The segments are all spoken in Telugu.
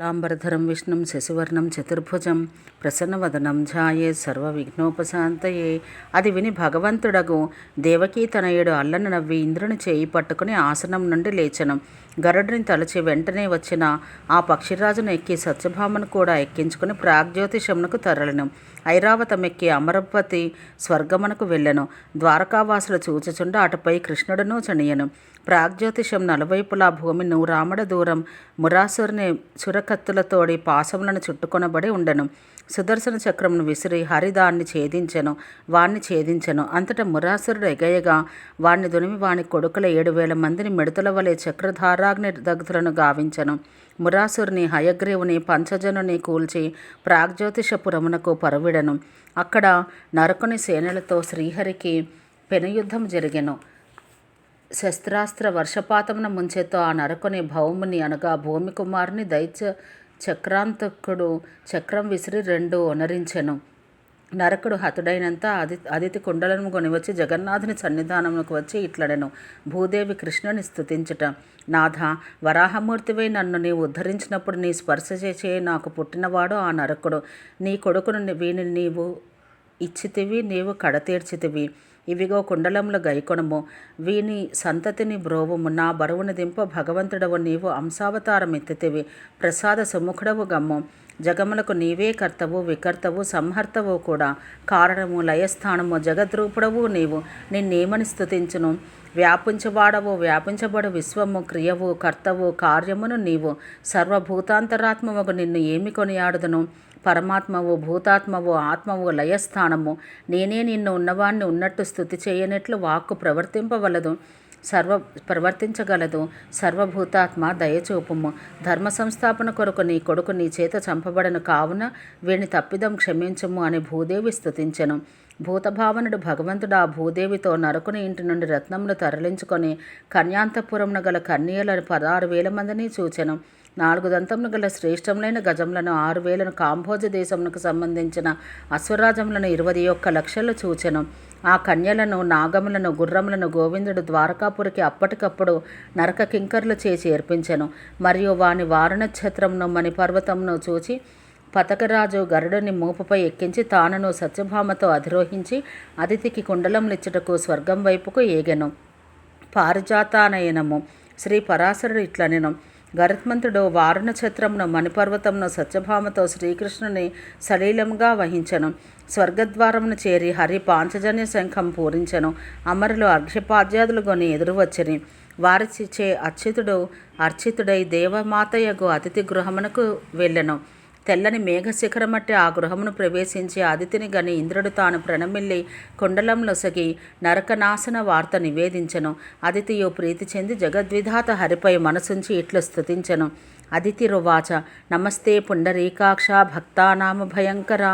లాంబరధరం విష్ణుం శశివర్ణం చతుర్భుజం ప్రసన్నవదనం ఝాయే సర్వ విఘ్నోపశాంతయే అది విని భగవంతుడగు దేవకీ తనయుడు అల్లన నవ్వి ఇంద్రుని చేయి పట్టుకుని ఆసనం నుండి లేచను. గరుడిని తలచి వెంటనే వచ్చిన ఆ పక్షిరాజును ఎక్కి సత్యభామను కూడా ఎక్కించుకుని ప్రాగ్జ్యోతిషమునకు తరలిను. ఐరావతమెక్కి అమరపతి స్వర్గమునకు వెళ్ళెను. ద్వారకావాసులు చూచుచుండ అటుపై కృష్ణుడును చనియను. ప్రాగ్జ్యోతిషం నలువైపులా భూమి నూరామడ దూరం మురాసురుని సురకత్తులతోడి పాశములను చుట్టుకొనబడి ఉండెను. సుదర్శన చక్రమును విసిరి హరిదాన్ని ఛేదించెను వాణ్ణి ఛేదించెను. అంతటా మురాసురుడు ఎగయగా వాణ్ణి దునిమి వాని కొడుకుల ఏడు వేల మందిని మిడతల వలె చక్రధారాగ్ని దగ్ధులను గావించెను. మురాసురుని హయగ్రీవుని పంచజనుని కూల్చి ప్రాగ్జ్యోతిషపురమునకు పరువిడను. అక్కడ నరకుని సేనలతో శ్రీహరికి పెనుయుద్ధం జరిగెను. శస్త్రాస్త్ర వర్షపాతమున ముంచెతో ఆ నరకుని భౌముని అనగా భూమి కుమారుని దైత్య చక్రాంతకుడు చక్రం విసిరి రెండు ఒనరించెను నరకుడు హతుడైనంత అది అదితి కుండలను కొనివచ్చి జగన్నాథుని సన్నిధానమునకు వచ్చి ఇట్లడెను భూదేవి కృష్ణుని స్తుతించుట. నాథ వరాహమూర్తివై నన్ను నీవు ఉద్ధరించినప్పుడు నీ స్పర్శ చేసే నాకు పుట్టినవాడు ఆ నరకుడు. నీ కొడుకును వీని నీవు ఇచ్చితివి నీవు కడతీర్చితివి. ఇవిగో కుండలముల గైకొనము. వీని సంతతిని బ్రోవుము. నా బరువును దింప భగవంతుడవు. నీవు అంశావతారం ఎత్తితివి ప్రసాద సుముఖుడవు గమ్ము. జగములకు నీవే కర్తవు వికర్తవు సంహర్తవు కూడా. కారణము లయస్థానము జగద్రూపుడవు నీవు. నిన్నేమని స్థుతించును వ్యాపించబాడవు వ్యాపించబడు విశ్వము. క్రియవు కర్తవు కార్యమును నీవు. సర్వభూతాంతరాత్మముకు నిన్ను ఏమి కొనియాడుదును? పరమాత్మవు భూతాత్మవు ఆత్మవు లయస్థానము నేనే నిన్ను ఉన్నవాణ్ణి ఉన్నట్టు స్థుతి చేయనట్లు వాక్కు ప్రవర్తింపవలదు సర్వ ప్రవర్తించగలదు. సర్వభూతాత్మ దయచూపుము. ధర్మ సంస్థాపన కొరకు నీ కొడుకు నీ చేత చంపబడను కావున వీని తప్పిదం క్షమించము అని భూదేవి స్థుతించను భూతభావనుడు భగవంతుడు ఆ భూదేవితో నరకుని ఇంటి నుండి రత్నములు తరలించుకొని కన్యాంతపురమును గల కన్యలను పదహారు వేల మందిని చూచెను. నాలుగు దంతములు గల శ్రేష్టములైన గజములను ఆరు వేలను కాంభోజ దేశమునకు సంబంధించిన అశ్వరాజములను ఇరవై ఒక్క లక్షలు చూచెను. ఆ కన్యలను నాగములను గుర్రములను గోవిందుడు ద్వారకాపురికి అప్పటికప్పుడు నరక కింకర్లు చేసి ఏర్పించెను. మరియు వాని వారణఛత్రమును మణిపర్వతమును చూచి పతకరాజు గరుడుని మూపపై ఎక్కించి తానను సత్యభామతో అధిరోహించి అతిథికి కుండలంలిచ్చుటకు స్వర్గం వైపుకు ఏగెను. పారిజాతానయనము. శ్రీ పరాశరుడు ఇట్లనెను. గరుత్మంతుడు వారుణ ఛత్రమును మణిపర్వతమును సత్యభామతో శ్రీకృష్ణుని సలీలంగా వహించెను. స్వర్గద్వారమును చేరి హరి పాంచజన్య శంఖం పూరించెను. అమరులు అర్ఘ్యపాద్యాదులు కొని ఎదురువచ్చిరి వారిచే అర్చితుడు అర్చితుడై దేవమాతయకు అతిథి గృహమునకు వెళ్ళెను. తెల్లని మేఘశిఖరమట్టి ఆ గృహమును ప్రవేశించి అదితిని గని ఇంద్రుడు తాను ప్రణమిల్లి కుండలంలొసగి నరకనాశన వార్త నివేదించెను. అదితియు ప్రీతి చెంది జగద్విధాత హరిపై మనసుంచి ఇట్లు స్థుతించను అదితి రువాచ నమస్తే పుండరీకాక్ష భక్తానామ భయంకర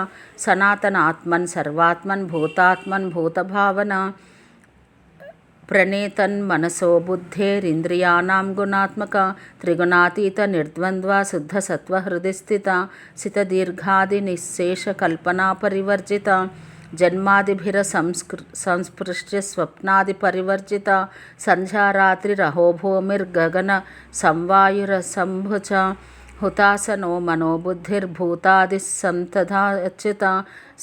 సనాతన ఆత్మన్ సర్వాత్మన్ భూతాత్మన్ భూతభావన. ప్రణేతన్ మనసో బుద్ధేరింద్రియాణం గుణాత్మక త్రిగుణాతీత నిర్ద్వంద్వ శుద్ధ సత్వ హృది స్థిత సితదీర్ఘాది నిశేష కల్పనా పరివర్జిత జన్మాదిభిర సంస్కృ సంస్పృశ్య స్వప్నాది పరివర్జిత సంధ్యారాత్రి రహోభూమిర్గగన సంవాయుర మనోబుద్ధిర్భూతాదిస్సంతదాచ్యుత हुतासनो मनोबुद्धिर्भूतादिस्सन्तधा यच्युता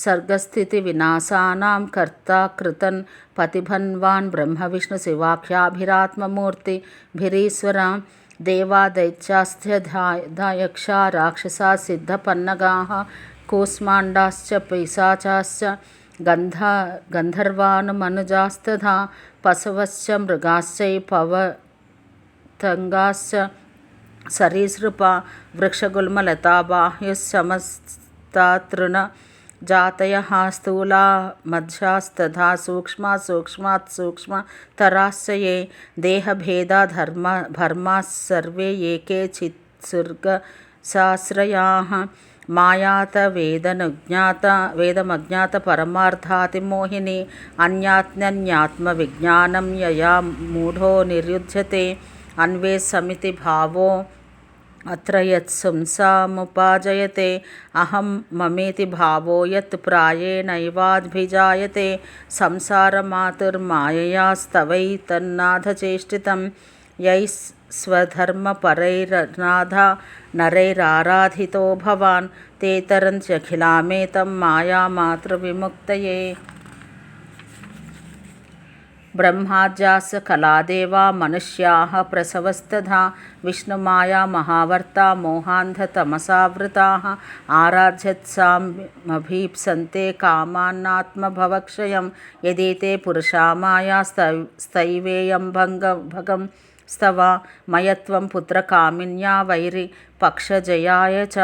सर्गस्थितिविनाशानां कर्ता कृतन् पतिभन्वान् ब्रह्मविष्णुशिवाख्याभिरात्ममूर्तिभिरीश्वरां देवादैत्यास्त्यधायक्षा राक्षसा सिद्धपन्नगाः कूष्माण्डाश्च पिशाचाश्च गन्ध गन्धर्वानुमनुजास्तथा पशवश्च मृगाश्चैपवतङ्गाश्च सरीसृपा वृक्षगुल्मलताबाह्यसमस्तातृण जातयः स्थूला मध्यास्तथा सूक्ष्म, सूक्ष्मात् सूक्ष्मतराश्च ये देहभेदा, धर्म धर्माः सर्वे एके चित्सुर्गशास्त्रयाः मायात, वेदनुज्ञात वेदमज्ञातपरमार्थातिमोहिनी अन्यात्मन्यात्मविज्ञानं यया मूढो निरुध्यते अन्वे समिति भावो, अत्र यत् संसामुपाजयते, अहं ममेति भावो यत् प्रायेणैवाभिजायते संसारमातुर्माययास्तवै तन्नाथचेष्टितं यैः स्वधर्मपरैरनाधा नरैराराधितो भवान् तेतरञ्चखिलामेतं मायामातृविमुक्तये। ब्रह्माद्यास कलादेवा मनुष्याः प्रसवस्तथा विष्णुमाया महावर्ता मोहान्धतमसावृताः आराध्यत्सामभीप्सन्ते कामान्नात्मभवक्षयं यदि ते पुरुषा माया स्तैवेयं भङ्ग भगं స్తవ మయత్వం పుత్రకామిన్యా వైరి పక్షజయాయ చ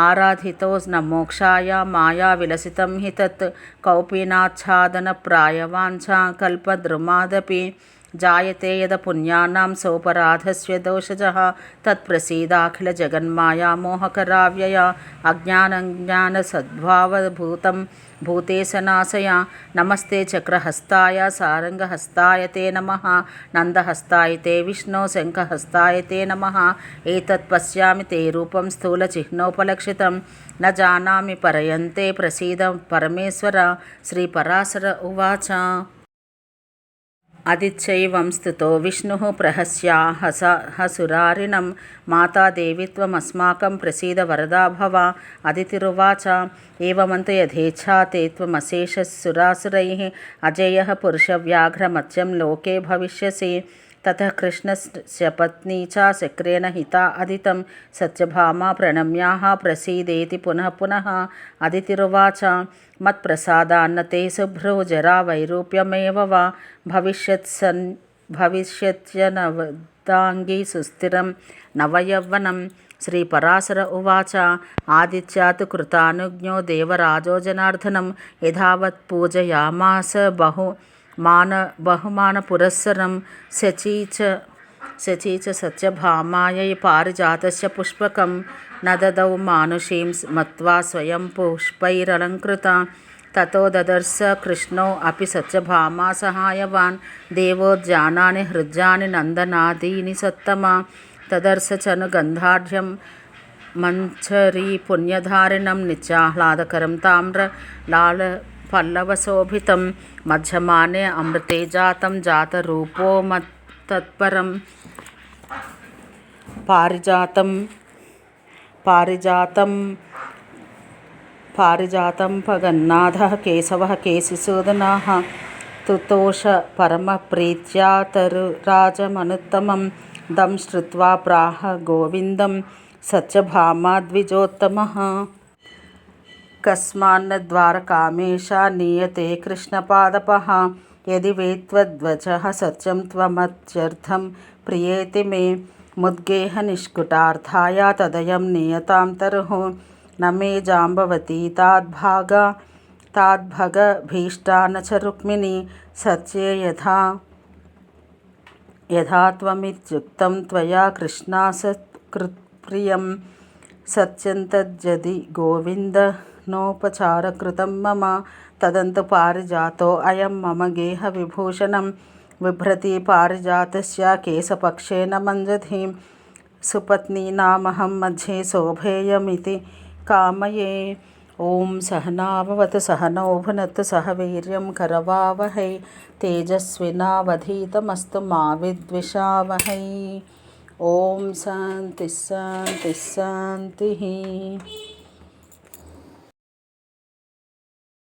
ఆరాధితో నమోక్షాయ మాయా విలసితం హి తత్ కౌపీనాచ్ఛాదనప్రాయవాంఛా కల్పద్రుమాదపి జాయతే యద పుణ్యానాం సోపరాధస్య దోషజ తత్ప్రసీదాఖిల జగన్మాయా మోహకరావ్యయ అజ్ఞానజ్ఞాన సద్భావభూతం భూతేశనాశయ నమస్తే చక్రహస్తాయ సారంగహస్తాయ తే నమ నందహస్తాయ తే విష్ణో శంఖహస్తాయ తే నమ ఏతత్ పశ్యామి తే రూపం స్థూల చిహ్నోపలక్షితం న పరయంతే ప్రసీద పరమేశ్వర శ్రీ ఉవాచ. स्तुतो विष्णुः प्रहस्याहसुरारिणं माता देवी त्वमस्माकं प्रसीद वरदा भव। अदितिरुवाच। एवंत यथेच्छा ते त्वमशेषसुरासुरैः। अजेयः पुरुषव्याघ्रमत्यं लोके भविष्यसि। ततः कृष्णस्य पत्नी च शक्रेण हिता अदितं सत्यभामा प्रणम्याः प्रसीदेति पुनः पुनः अदितिरुवाच मत्प्रसादान्न ते शुभ्रो जरा वैरूप्यमेव वा भविष्यत्सन् भविष्यत्यनवदाङ्गी सुस्थिरं नवयौवनं श्रीपराशर उवाच आदित्यात् कृतानुज्ञो देवराजो जनार्दनं यथावत् पूजयामास बहु मान बहुमानपुरस्सरं शची च शची च सत्यभामायै पारिजातस्य पुष्पकं न ददौ मानुषीं मत्वा स्वयं पुष्पैरलङ्कृता ततो ददर्श कृष्णो अपि सत्यभामा सहायवान् देवोद्यानानि हृद्यानि नन्दनादीनि सत्तमा तदर्श चनु गन्धाढ्यं मञ्चरी पुण्यधारिणं नित्याह्लादकरं ताम्रलाल పల్లవశోభితం మధ్యమానే అమృతేజాతం జాత రూపో మత్తత్పరం పారిజాతం పారిజాతం పారిజాతం పగన్నాథ కేశవ కేశిశోదనా తుతోష పరమ పరమప్రీత్యాతరురాజమనుత్తమం దం శ్రుత్వా ప్రాహ గోవిందం సత్యభామా సత్యభామాద్విజోత్తమ द्विजोत्तमः नीयते कृष्णपादपः यदि वेत्त्वद्वचः सत्यं त्वमत्यर्थं प्रियेति मे मुद्गेहनिष्कुटार्थाय तदयं नियतां तरुः। न मे जाम्बवती ताद्भागा ताद्भगभीष्टा न च रुक्मिणी। सत्ये यथा यथा त्वमित्युक्तं त्वया कृष्णा सत्कृत्प्रियं सत्यं गोविन्द नोपचारकृतं मम तदन्तु पारिजातोऽयं मम गेहविभूषणं बिभ्रति पारिजातस्य केशपक्षेन मञ्जधीं सुपत्नीनामहं मध्ये शोभेयमिति कामये ॐ सहनाववतु सहनौ भुनक्तु सह वीर्यं करवावहै तेजस्विनावधीतमस्तु मा विद्विषावहै ॐ शान्तिः शान्तिः शान्तिः